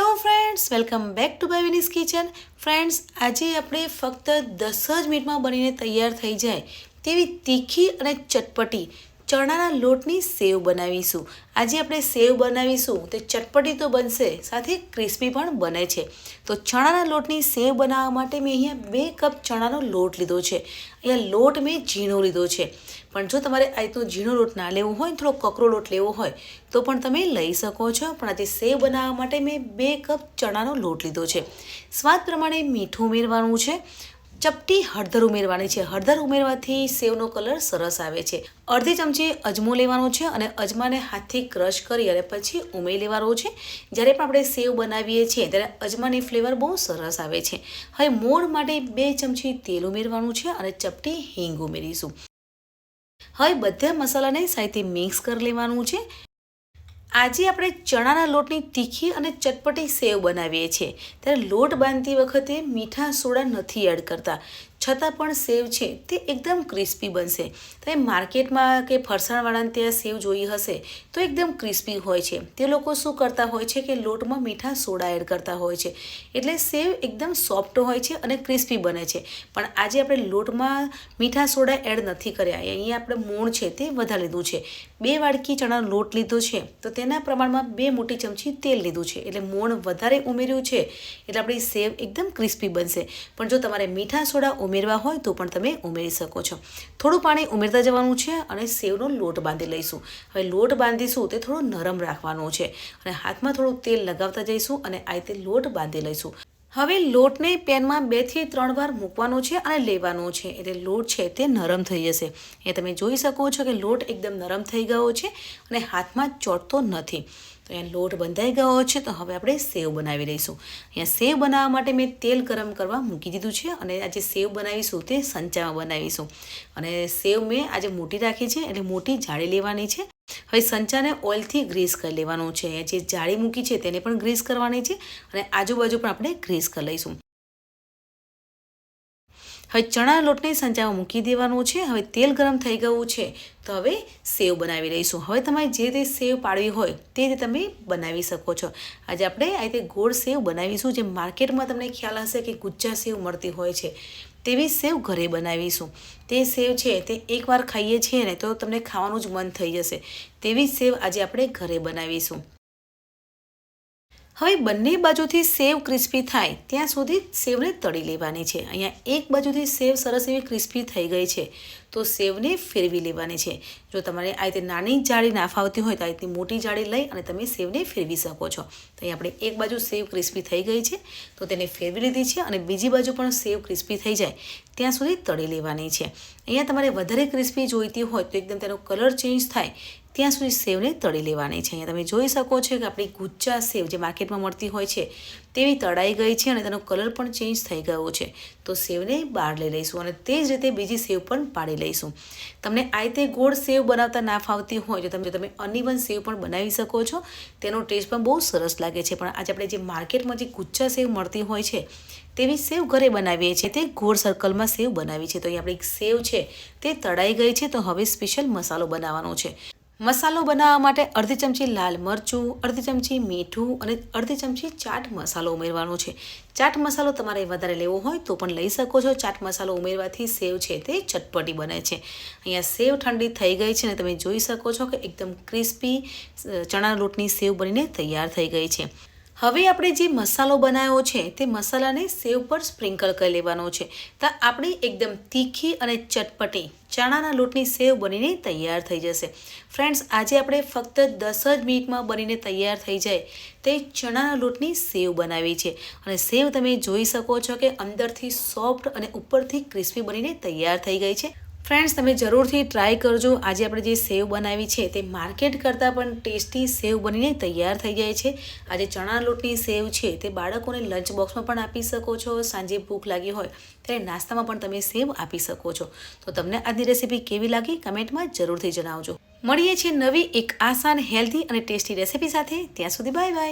Hello friends welcome back to by kitchen friends આજે આપણે ફક્ત દસ જ મિનિટમાં બનીને તૈયાર થઈ જાય તેવી તીખી અને ચટપટી ચણાના લોટની સેવ બનાવીશું. આજે આપણે સેવ બનાવીશું. તે ચટપટી તો બનશે, સાથે ક્રિસ્પી પણ બને છે. તો ચણાના લોટની સેવ બનાવવા માટે મેં અહીંયા બે કપ ચણાનો લોટ લીધો છે. અહીંયા લોટ મેં ઝીણો લીધો છે. પણ જો તમારે આ રીતનો ઝીણો લોટ ના લેવો હોય થોડો કકરો લોટ લેવો હોય, તો પણ તમે લઈ શકો છો. પણ આજે સેવ બનાવવા માટે મેં બે કપ ચણાનો લોટ લીધો છે. સ્વાદ પ્રમાણે મીઠું ઉમેરવાનું છે. ચપટી હળદર ઉમેરવાની છે. હળદર ઉમેરવાથી સેવનો કલર સરસ આવે છે. અડધી ચમચી અજમો લેવાનો છે અને અજમાને હાથથી ક્રશ કરી અને પછી ઉમેરી લેવાનો છે. જ્યારે પણ આપણે સેવ બનાવીએ છીએ ત્યારે અજમાની ફ્લેવર બહુ સરસ આવે છે. હવે મોણ માટે બે ચમચી તેલ ઉમેરવાનું છે અને ચપટી હિંગ ઉમેરીશું. હવે બધા મસાલાને સાઈથી મિક્સ કરી લેવાનું છે. આજે આપણે ચણાના લોટની તીખી અને ચટપટી સેવ બનાવીએ છીએ. ત્યારે લોટ બાંધતી વખતે મીઠા સોડા નથી એડ કરતા. છતાં પણ સેવ છે તે એકદમ ક્રિસ્પી બનશે. તમે માર્કેટમાં કે ફરસાણવાળાને ત્યાં સેવ જોઈ હશે તો એકદમ ક્રિસ્પી હોય છે. તે લોકો શું કરતા હોય છે કે લોટમાં મીઠા સોડા એડ કરતા હોય છે. એટલે સેવ એકદમ સોફ્ટ હોય છે અને ક્રિસ્પી બને છે. પણ આજે આપણે લોટમાં મીઠા સોડા એડ નથી કર્યા. અહીંયા આપણે મૂળ છે તે વધારે લીધું છે. બે વાડકી ચણાનો લોટ લીધો છે તો તેના પ્રમાણમાં બે મોટી ચમચી તેલ લીધું છે. એટલે મોણ વધારે ઉમેર્યું છે. એટલે આપણી સેવ એકદમ ક્રિસ્પી બનશે. પણ જો તમારે મીઠા સોડા ઉમેરવા હોય તો પણ તમે ઉમેરી શકો છો. થોડું પાણી ઉમેરતા જવાનું છે અને સેવનો લોટ બાંધી લઈશું. હવે લોટ બાંધીશું તે થોડો નરમ રાખવાનો છે. અને હાથમાં થોડું તેલ લગાવતા જઈશું અને આ રીતે લોટ બાંધી લઈશું. હવે લોટને પેનમાં બેથી ત્રણ વાર મૂકવાનો છે અને લેવાનો છે. એટલે લોટ છે તે નરમ થઈ જશે. એ તમે જોઈ શકો છો કે લોટ એકદમ નરમ થઈ ગયો છે અને હાથમાં ચોટતો નથી. તો અહીંયા લોટ બંધાઈ ગયો છે, તો હવે આપણે સેવ બનાવી લઈશું. અહીંયા સેવ બનાવવા માટે મેં તેલ ગરમ કરવા મૂકી દીધું છે અને આજે સેવ બનાવીશું તે સંચામાં બનાવીશું. અને સેવ મેં આજે મોટી રાખી છે, એટલે મોટી જાળી લેવાની છે. હવે સંચાને ઓઇલથી ગ્રીસ કરી લેવાનું છે. જે જાળી મૂકી છે તેને પણ ગ્રીસ કરવાની છે અને આજુબાજુ પણ આપણે ગ્રીસ કરી લઈશું. હવે ચણા લોટને સંચામાં મૂકી દેવાનું છે. હવે તેલ ગરમ થઈ ગયું છે. તો હવે સેવ બનાવી લઈશું. હવે તમારે જે રીતે સેવ પાડવી હોય તે રીતે તમે બનાવી શકો છો. આજે આપણે આ રીતે ગોળ સેવ બનાવીશું. જે માર્કેટમાં તમને ખ્યાલ હશે કે ગુજ્જા સેવ મળતી હોય છે. તેવી સેવ ઘરે બનાવીશું. તે સેવ છે તે એકવાર ખાઈએ છીએ ને તો તમને ખાવાનું જ મન થઈ જશે. તેવી સેવ આજે આપણે ઘરે બનાવીશું. હવે બંને બાજુથી સેવ ક્રિસ્પી થાય, ત્યાં સુધી સેવને તળી લેવાની છે. અહીંયા એક બાજુથી સેવ સરસ એવી ક્રિસ્પી થઈ ગઈ છે, તો સેવને ફેરવી લેવાની છે. જો તમારે આ રીતે નાની જાળી ના ફાવતી હોય તો આ રીતની મોટી જાળી લઈ અને તમે સેવને ફેરવી શકો છો. તો અહીં આપણે એક બાજુ સેવ ક્રિસ્પી થઈ ગઈ છે, તો તેને ફેરવી લીધી છે અને બીજી બાજુ પણ સેવ ક્રિસ્પી થઈ જાય, ત્યાં સુધી તળી લેવાની છે. અહીંયા તમારે વધારે ક્રિસ્પી જોઈતી હોય તો એકદમ તેનો કલર ચેન્જ થાય ત્યાં સુધી સેવને તળી લેવાની છે. અહીંયા તમે જોઈ શકો છો કે આપણી ગુચ્ચા સેવ જે માર્કેટમાં મળતી હોય છે, તેવી તળાઈ ગઈ છે અને તેનો કલર પણ ચેન્જ થઈ ગયો છે. તો સેવને બહાર લઈ લઈશું અને તે જ રીતે બીજી સેવ પણ પાડી લઈશું. તમને આ રીતે ગોળ સેવ બનાવતા ના ફાવતી હોય તો તમે તમે અનઇવન સેવ પણ બનાવી શકો છો. તેનો ટેસ્ટ પણ બહુ સરસ લાગે છે. પણ આજે આપણે જે માર્કેટમાં જે ગુચ્ચા સેવ મળતી હોય છે, તેવી સેવ ઘરે બનાવીએ છીએ. તે ગોળ સર્કલમાં સેવ બનાવી છે. તો અહીં આપણી સેવ છે, તે તળાઈ ગઈ છે. તો હવે સ્પેશિયલ મસાલો બનાવવાનો છે. મસાલો બનાવવા માટે અડધી ચમચી લાલ મરચું, અડધી ચમચી મીઠું અને અડધી ચમચી ચાટ મસાલો ઉમેરવાનો છે. ચાટ મસાલો તમારે વધારે લેવો હોય તો પણ લઈ શકો છો. ચાટ મસાલો ઉમેરવાથી સેવ છે તે ચટપટી બને છે. અહીંયા સેવ ઠંડી થઈ ગઈ છે અને તમે જોઈ શકો છો કે એકદમ ક્રિસ્પી ચણા લોટની સેવ બનીને તૈયાર થઈ ગઈ છે. હવે આપણે જે મસાલો બનાવ્યો છે, તે મસાલાને સેવ પર સ્પ્રિંકલ કરી લેવાનો છે. તો આપણી એકદમ તીખી અને ચટપટી ચણાના લોટની સેવ બનીને તૈયાર થઈ જશે. ફ્રેન્ડ્સ, આજે આપણે ફક્ત દસ જ મિનિટમાં બનીને તૈયાર થઈ જાય તે ચણાના લોટની સેવ બનાવી છે. અને સેવ તમે જોઈ શકો છો કે અંદરથી સોફ્ટ અને ઉપરથી ક્રિસ્પી બનીને તૈયાર થઈ ગઈ છે. ફ્રેન્ડ્સ તમે જરૂરથી ટ્રાય કરજો. આજે આપણે જે સેવ બનાવી છે તે માર્કેટ કરતાં પણ ટેસ્ટી સેવ બનીને તૈયાર થઈ જાય છે. આજે ચણા લોટની સેવ છે તે બાળકોને લંચ બોક્સમાં પણ આપી શકો છો. સાંજે ભૂખ લાગી હોય ત્યારે નાસ્તામાં પણ તમે સેવ આપી શકો છો. તો તમને આજની રેસીપી કેવી લાગી કમેન્ટમાં જરૂરથી જણાવજો. મળીએ છીએ નવી એક આસાન હેલ્ધી અને ટેસ્ટી રેસીપી સાથે. ત્યાં સુધી બાય બાય